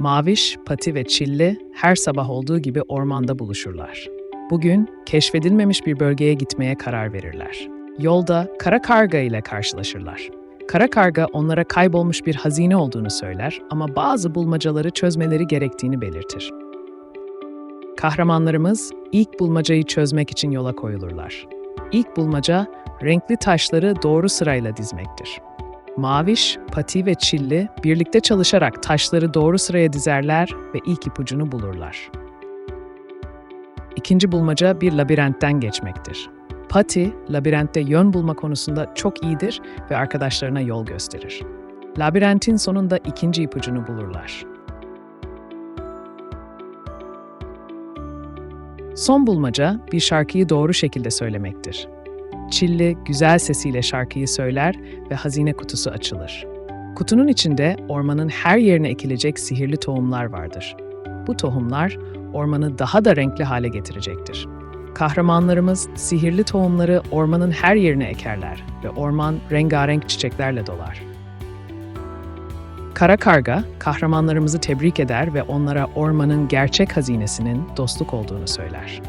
Maviş, Pati ve Çilli her sabah olduğu gibi ormanda buluşurlar. Bugün keşfedilmemiş bir bölgeye gitmeye karar verirler. Yolda Kara Karga ile karşılaşırlar. Kara Karga onlara kaybolmuş bir hazine olduğunu söyler ama bazı bulmacaları çözmeleri gerektiğini belirtir. Kahramanlarımız ilk bulmacayı çözmek için yola koyulurlar. İlk bulmaca renkli taşları doğru sırayla dizmektir. Maviş, Pati ve Çilli birlikte çalışarak taşları doğru sıraya dizerler ve ilk ipucunu bulurlar. İkinci bulmaca bir labirentten geçmektir. Pati, labirentte yön bulma konusunda çok iyidir ve arkadaşlarına yol gösterir. Labirentin sonunda ikinci ipucunu bulurlar. Son bulmaca bir şarkıyı doğru şekilde söylemektir. Çilli güzel sesiyle şarkıyı söyler ve hazine kutusu açılır. Kutunun içinde ormanın her yerine ekilecek sihirli tohumlar vardır. Bu tohumlar ormanı daha da renkli hale getirecektir. Kahramanlarımız sihirli tohumları ormanın her yerine ekerler ve orman rengarenk çiçeklerle dolar. Kara Karga, kahramanlarımızı tebrik eder ve onlara ormanın gerçek hazinesinin dostluk olduğunu söyler.